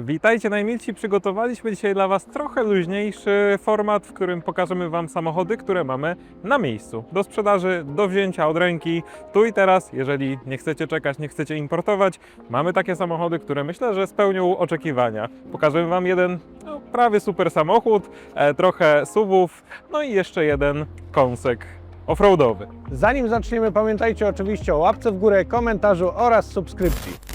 Witajcie najmilsi, przygotowaliśmy dzisiaj dla Was trochę luźniejszy format, w którym pokażemy Wam samochody, które mamy na miejscu. Do sprzedaży, do wzięcia od ręki, tu i teraz, jeżeli nie chcecie czekać, nie chcecie importować, mamy takie samochody, które myślę, że spełnią oczekiwania. Pokażemy Wam jeden no, prawie super samochód, e, trochę SUVów, no i jeszcze jeden kąsek offroadowy. Zanim zaczniemy, pamiętajcie oczywiście o łapce w górę, komentarzu oraz subskrypcji.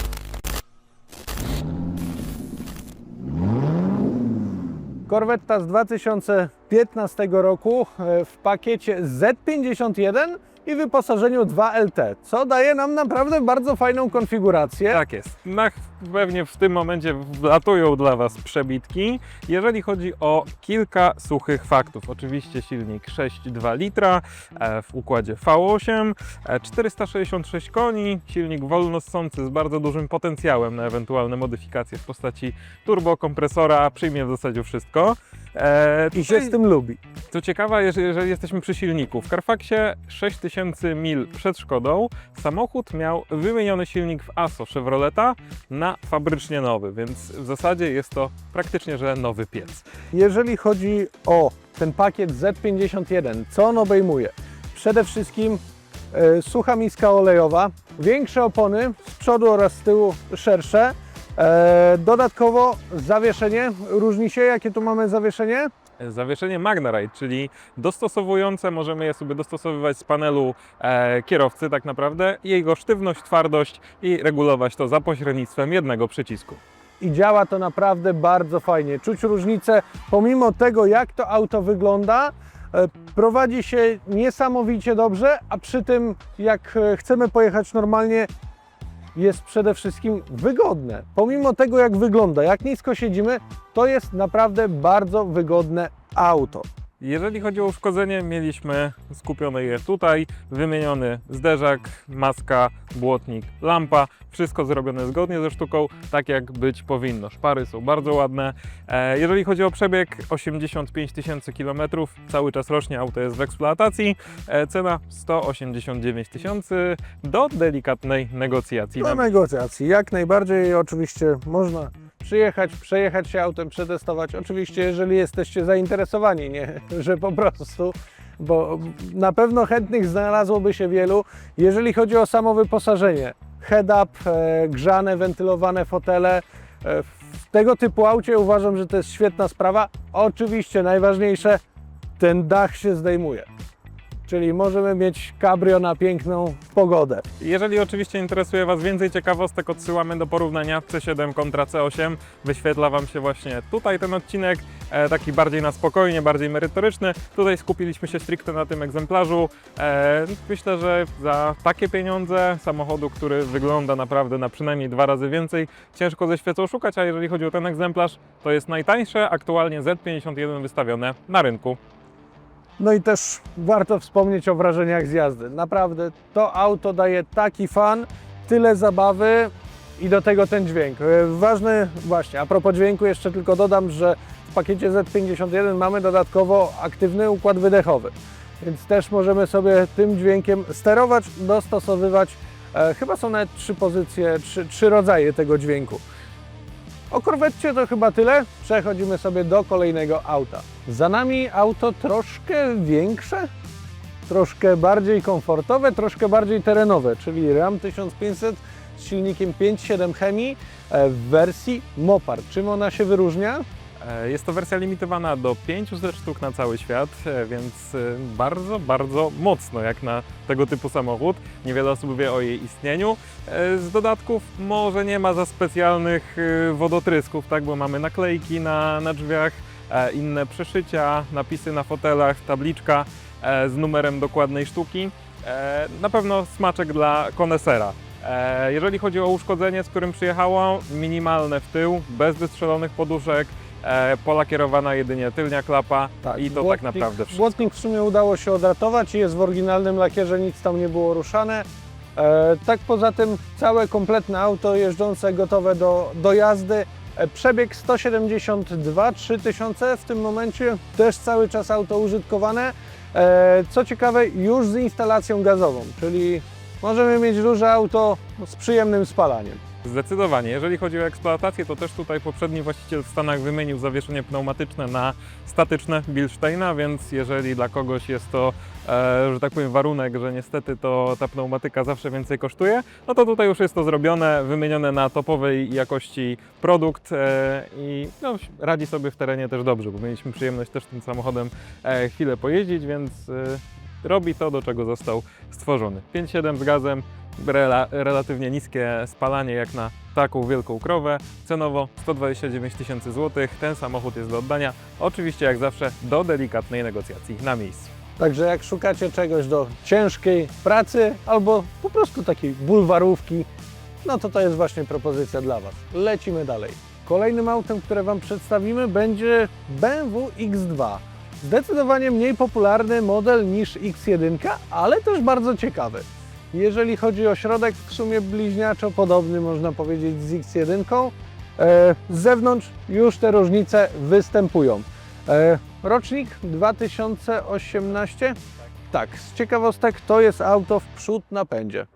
Corvetta z 2015 roku e, w pakiecie Z51 i wyposażeniu 2LT, co daje nam naprawdę bardzo fajną konfigurację. Tak jest. Na, pewnie w tym momencie wlatują dla Was przebitki. Jeżeli chodzi o kilka suchych faktów, oczywiście silnik 6,2 litra e, w układzie V8, e, 466 koni, silnik wolno ssący z bardzo dużym potencjałem na ewentualne modyfikacje w postaci turbokompresora, przyjmie w zasadzie wszystko. E, I się z tym lubi. co ciekawe, jeżeli, jeżeli jesteśmy przy silniku, w Carfaxie 6000 mil przed szkodą samochód miał wymieniony silnik w ASO Chevroleta na fabrycznie nowy, więc w zasadzie jest to praktycznie, że nowy piec. Jeżeli chodzi o ten pakiet Z51, co on obejmuje? Przede wszystkim e, sucha miska olejowa, większe opony z przodu oraz z tyłu szersze. E, dodatkowo zawieszenie, różni się jakie tu mamy zawieszenie? Zawieszenie Magnaride, czyli dostosowujące, możemy je sobie dostosowywać z panelu e, kierowcy tak naprawdę, jego sztywność, twardość i regulować to za pośrednictwem jednego przycisku. i działa to naprawdę bardzo fajnie. Czuć różnicę, pomimo tego, jak to auto wygląda, e, prowadzi się niesamowicie dobrze, a przy tym, jak e, chcemy pojechać normalnie, jest przede wszystkim wygodne. Pomimo tego, jak wygląda, jak nisko siedzimy, to jest naprawdę bardzo wygodne auto. Jeżeli chodzi o uszkodzenie, mieliśmy skupione je tutaj, wymieniony zderzak, maska, błotnik, lampa, wszystko zrobione zgodnie ze sztuką, tak jak być powinno. Szpary są bardzo ładne. E, Jeżeli chodzi o przebieg, 85 tysięcy kilometrów, cały czas rośnie, auto jest w eksploatacji, E, cena 189 tysięcy do delikatnej negocjacji. Do negocjacji, jak najbardziej oczywiście można przyjechać, przejechać się autem, przetestować. Oczywiście, jeżeli jesteście zainteresowani, nie, że po prostu, bo na pewno chętnych znalazłoby się wielu. Jeżeli chodzi o samo wyposażenie, head-up, e, grzane, wentylowane fotele, e, w tego typu aucie uważam, że to jest świetna sprawa. Oczywiście najważniejsze, ten dach się zdejmuje. Czyli możemy mieć cabrio na piękną pogodę. Jeżeli oczywiście interesuje Was więcej ciekawostek, odsyłamy do porównania C7 kontra C8. Wyświetla Wam się właśnie tutaj ten odcinek, e, taki bardziej na spokojnie, bardziej merytoryczny. Tutaj skupiliśmy się stricte na tym egzemplarzu. E, myślę, że za takie pieniądze samochodu, który wygląda naprawdę na przynajmniej dwa razy więcej, ciężko ze świecą szukać, a jeżeli chodzi o ten egzemplarz, to jest najtańsze aktualnie Z51 wystawione na rynku. No i też warto wspomnieć o wrażeniach z jazdy. Naprawdę to auto daje taki fan, tyle zabawy i do tego ten dźwięk. E, Ważny właśnie, a propos dźwięku jeszcze tylko dodam, że w pakiecie Z51 mamy dodatkowo aktywny układ wydechowy. Więc też możemy sobie tym dźwiękiem sterować, dostosowywać. E, chyba są nawet trzy pozycje, trzy, trzy rodzaje tego dźwięku. O korwetcie to chyba tyle. Przechodzimy sobie do kolejnego auta. Za nami auto troszkę większe, troszkę bardziej komfortowe, troszkę bardziej terenowe, czyli Ram 1500 z silnikiem 5.7 Hemi e, w wersji Mopar. Czym ona się wyróżnia? E, Jest to wersja limitowana do 500 sztuk na cały świat, e, więc e, bardzo, bardzo mocno jak na tego typu samochód. Niewiele osób wie o jej istnieniu. Z dodatków może nie ma za specjalnych wodotrysków, tak, bo mamy naklejki na, na drzwiach, inne przeszycia, napisy na fotelach, tabliczka z numerem dokładnej sztuki. Na pewno smaczek dla konesera. Jeżeli chodzi o uszkodzenie, z którym przyjechało, minimalne w tył, bez wystrzelonych poduszek, E, pola kierowana jedynie tylnia klapa i to tak naprawdę wszystko. Błotnik w sumie udało się odratować i jest w oryginalnym lakierze, nic tam nie było ruszane. E, tak poza tym całe kompletne auto jeżdżące, gotowe do, do jazdy. E, przebieg 172 3000 w tym momencie, też cały czas auto użytkowane. E, co ciekawe, już z instalacją gazową, czyli możemy mieć duże auto z przyjemnym spalaniem. Zdecydowanie. Jeżeli chodzi o eksploatację, to też tutaj poprzedni właściciel w Stanach wymienił zawieszenie pneumatyczne na statyczne Bilsteina, więc jeżeli dla kogoś jest to, e, że tak powiem, warunek, że niestety to ta pneumatyka zawsze więcej kosztuje, no to tutaj już jest to zrobione, wymienione na topowej jakości produkt e, i no, radzi sobie w terenie też dobrze, bo mieliśmy przyjemność też tym samochodem e, chwilę pojeździć, więc robi to, do czego został stworzony. 5.7 z gazem, rela, relatywnie niskie spalanie jak na taką wielką krowę. Cenowo 129 tysięcy złotych. Ten samochód jest do oddania. Oczywiście jak zawsze do delikatnej negocjacji na miejscu. Także jak szukacie czegoś do ciężkiej pracy albo po prostu takiej bulwarówki, no to to jest właśnie propozycja dla Was. Lecimy dalej. Kolejnym autem, które Wam przedstawimy będzie BMW X2. Zdecydowanie mniej popularny model niż X1, ale też bardzo ciekawy. Jeżeli chodzi o środek, w sumie bliźniaczo podobny można powiedzieć z X1. E, z zewnątrz już te różnice występują. E, rocznik 2018. Tak, z ciekawostek to jest auto w przód napędzie.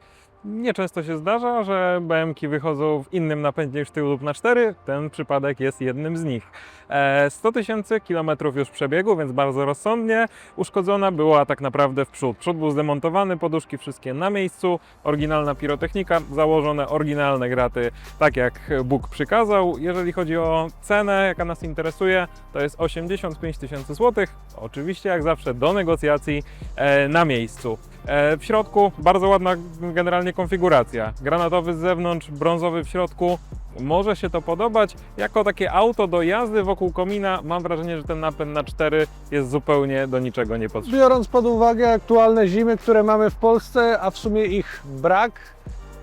Nieczęsto się zdarza, że BMki wychodzą w innym napędzie niż tył lub na 4. Ten przypadek jest jednym z nich. E, 100 tysięcy kilometrów już przebiegu, więc bardzo rozsądnie. Uszkodzona była tak naprawdę w przód. Przód był zdemontowany, poduszki wszystkie na miejscu, oryginalna pirotechnika, założone oryginalne graty, tak jak Bóg przykazał. Jeżeli chodzi o cenę, jaka nas interesuje, to jest 85 tysięcy złotych. Oczywiście, jak zawsze, do negocjacji e, na miejscu. E, w środku bardzo ładna generalnie konfiguracja. Granatowy z zewnątrz, brązowy w środku. Może się to podobać. Jako takie auto do jazdy wokół komina mam wrażenie, że ten napęd na 4 jest zupełnie do niczego niepotrzebny. Biorąc pod uwagę aktualne zimy, które mamy w Polsce, a w sumie ich brak,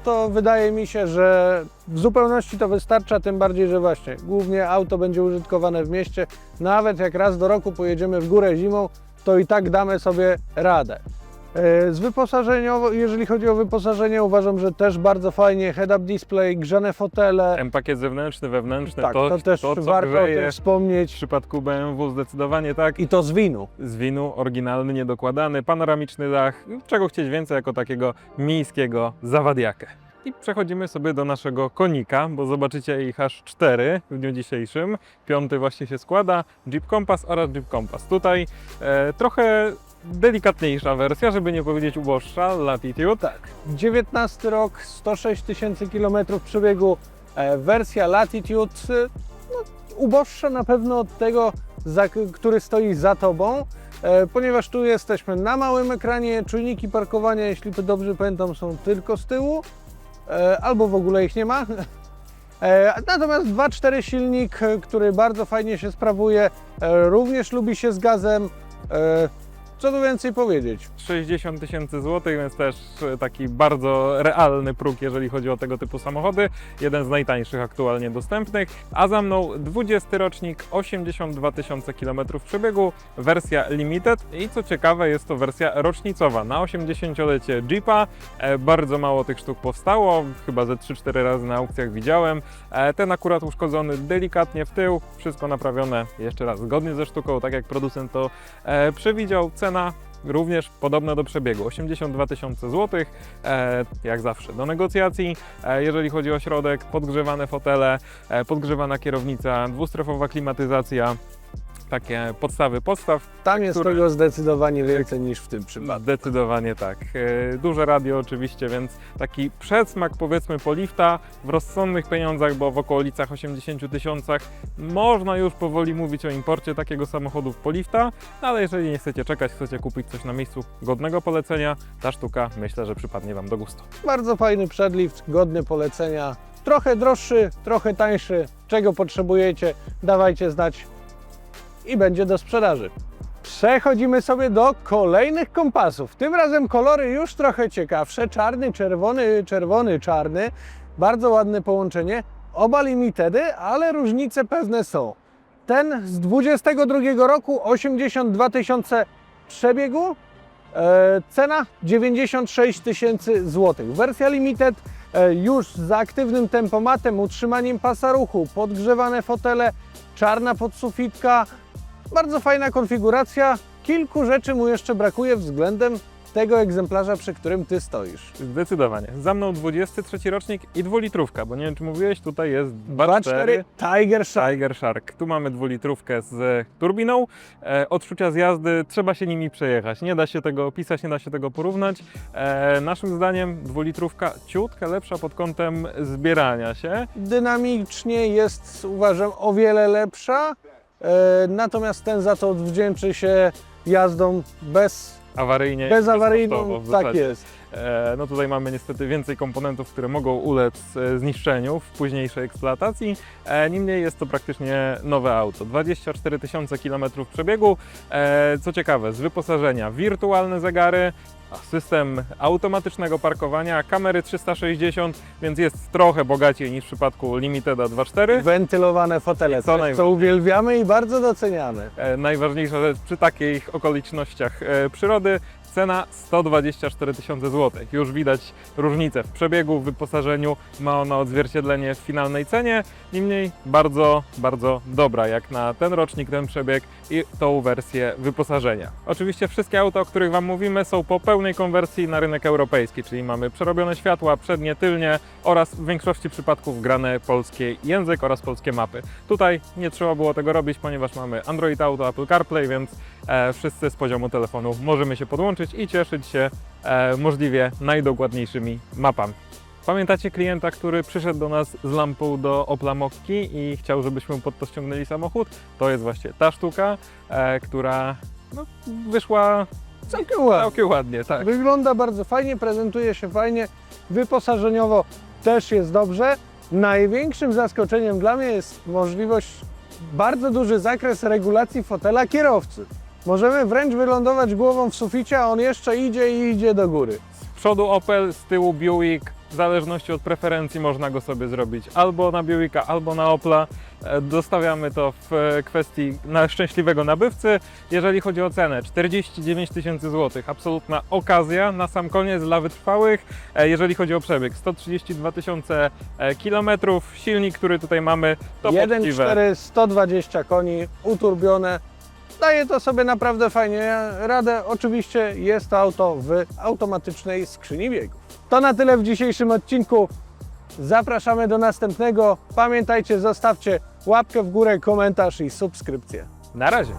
to wydaje mi się, że w zupełności to wystarcza, tym bardziej, że właśnie głównie auto będzie użytkowane w mieście. Nawet jak raz do roku pojedziemy w górę zimą, to i tak damy sobie radę. E, Z wyposażeniowo, jeżeli chodzi o wyposażenie, uważam, że też bardzo fajnie head-up display, grzane fotele. M-pakiet zewnętrzny, wewnętrzny, Tak, to, to też to, warto o tym W wspomnieć. przypadku BMW zdecydowanie tak. I to z winu. z winu, oryginalny, niedokładany, panoramiczny dach. Czego chcieć więcej jako takiego miejskiego zawadiakę. I przechodzimy sobie do naszego konika, bo zobaczycie ich aż cztery w dniu dzisiejszym. Piąty właśnie się składa, Jeep Compass oraz Jeep Compass. Tutaj e, trochę delikatniejsza wersja, żeby nie powiedzieć uboższa, Latitude. Tak. 19 rok, 106 tysięcy kilometrów przebiegu, e, wersja Latitude, no, uboższa na pewno od tego, za, który stoi za Tobą, e, ponieważ tu jesteśmy na małym ekranie, czujniki parkowania, jeśli to dobrze pamiętam, są tylko z tyłu, e, albo w ogóle ich nie ma. E, Natomiast 2.4 silnik, który bardzo fajnie się sprawuje, e, również lubi się z gazem. E, Co tu więcej powiedzieć? 60 tysięcy złotych, więc też e, taki bardzo realny próg, jeżeli chodzi o tego typu samochody. Jeden z najtańszych aktualnie dostępnych. A za mną 20 rocznik, 82 tysiące kilometrów przebiegu, wersja Limited i co ciekawe jest to wersja rocznicowa na 80-lecie Jeepa. E, bardzo mało tych sztuk powstało, chyba ze 3-4 razy na aukcjach widziałem. E, ten akurat uszkodzony delikatnie w tył, wszystko naprawione jeszcze raz zgodnie ze sztuką, tak jak producent to przewidział. Cena również podobna do przebiegu 82 tysiące złotych, e, jak zawsze do negocjacji. E, jeżeli chodzi o środek, podgrzewane fotele, e, podgrzewana kierownica, dwustrefowa klimatyzacja. Takie podstawy podstaw. Tam jest Które- tego zdecydowanie więcej niż w tym przypadku. Zdecydowanie tak. E, Duże radio oczywiście, więc taki przedsmak powiedzmy po lifta w rozsądnych pieniądzach, bo w okolicach 80 tysiącach można już powoli mówić o imporcie takiego samochodu po lifta, no ale jeżeli nie chcecie czekać, chcecie kupić coś na miejscu godnego polecenia, ta sztuka myślę, że przypadnie Wam do gustu. Bardzo fajny przedlift, godny polecenia. Trochę droższy, trochę tańszy. Czego potrzebujecie, dawajcie znać i będzie do sprzedaży. Przechodzimy sobie do kolejnych kompasów. Tym razem kolory już trochę ciekawsze. Czarny, czerwony, czerwony, czarny. Bardzo ładne połączenie. Oba limitedy, ale różnice pewne są. Ten z 22 roku 82 tysiące przebiegu. E, cena 96 tysięcy złotych. Wersja limited e, już z aktywnym tempomatem, utrzymaniem pasa ruchu, podgrzewane fotele, czarna podsufitka. Bardzo fajna konfiguracja. Kilku rzeczy mu jeszcze brakuje względem tego egzemplarza, przy którym ty stoisz. Zdecydowanie. Za mną 23 rocznik i dwulitrówka, bo nie wiem czy mówiłeś, tutaj jest 2.4 2.4 Tiger Shark. Tiger Shark. Tu mamy dwulitrówkę z turbiną. E, odczucia z jazdy, trzeba się nimi przejechać. Nie da się tego opisać, nie da się tego porównać. E, naszym zdaniem dwulitrówka ciutkę lepsza pod kątem zbierania się. Dynamicznie jest, uważam, o wiele lepsza, natomiast ten za to odwdzięczy się jazdą bez, Awaryjnie. bezawaryjną. Tak jest. E, No tutaj mamy niestety więcej komponentów, które mogą ulec e, zniszczeniu w późniejszej eksploatacji. E, Niemniej jest to praktycznie nowe auto. 24 tysiące kilometrów przebiegu. Co ciekawe, z wyposażenia wirtualne zegary, system automatycznego parkowania, kamery 360, więc jest trochę bogaciej niż w przypadku Limiteda 2.4. Wentylowane fotele, Co coś, co uwielbiamy i bardzo doceniamy. E, Najważniejsza rzecz przy takich okolicznościach e, przyrody cena 124 tysiące złotych. Już widać różnicę w przebiegu, w wyposażeniu, ma ono odzwierciedlenie w finalnej cenie. Niemniej bardzo, bardzo dobra jak na ten rocznik, ten przebieg i tą wersję wyposażenia. Oczywiście wszystkie auta, o których Wam mówimy, są po pełnej konwersji na rynek europejski, czyli mamy przerobione światła, przednie, tylnie oraz w większości przypadków grane polski język oraz polskie mapy. Tutaj nie trzeba było tego robić, ponieważ mamy Android Auto, Apple CarPlay, więc wszyscy z poziomu telefonu możemy się podłączyć i cieszyć się e, możliwie najdokładniejszymi mapami. Pamiętacie klienta, który przyszedł do nas z lampą do Opla Mokki i chciał, żebyśmy pod to ściągnęli samochód? To jest właśnie ta sztuka, e, która no, wyszła Całkiem ładnie. całkiem ładnie, tak. Wygląda bardzo fajnie, prezentuje się fajnie, wyposażeniowo też jest dobrze. Największym zaskoczeniem dla mnie jest możliwość, bardzo duży zakres regulacji fotela kierowcy. Możemy wręcz wylądować głową w suficie, a on jeszcze idzie i idzie do góry. Z przodu Opel, z tyłu Buick. W zależności od preferencji można go sobie zrobić albo na Buicka, albo na Opla. E, Dostawiamy to w e, kwestii na szczęśliwego nabywcy. Jeżeli chodzi o cenę, 49 tysięcy złotych. Absolutna okazja na sam koniec dla wytrwałych. E, Jeżeli chodzi o przebieg, 132 tysiące kilometrów. Silnik, który tutaj mamy, to poczciwe. 1.4, 120 koni, uturbione. Daje to sobie naprawdę fajnie radę. Oczywiście jest to auto w automatycznej skrzyni biegów. To na tyle w dzisiejszym odcinku. Zapraszamy do następnego. Pamiętajcie, zostawcie łapkę w górę, komentarz i subskrypcję. Na razie.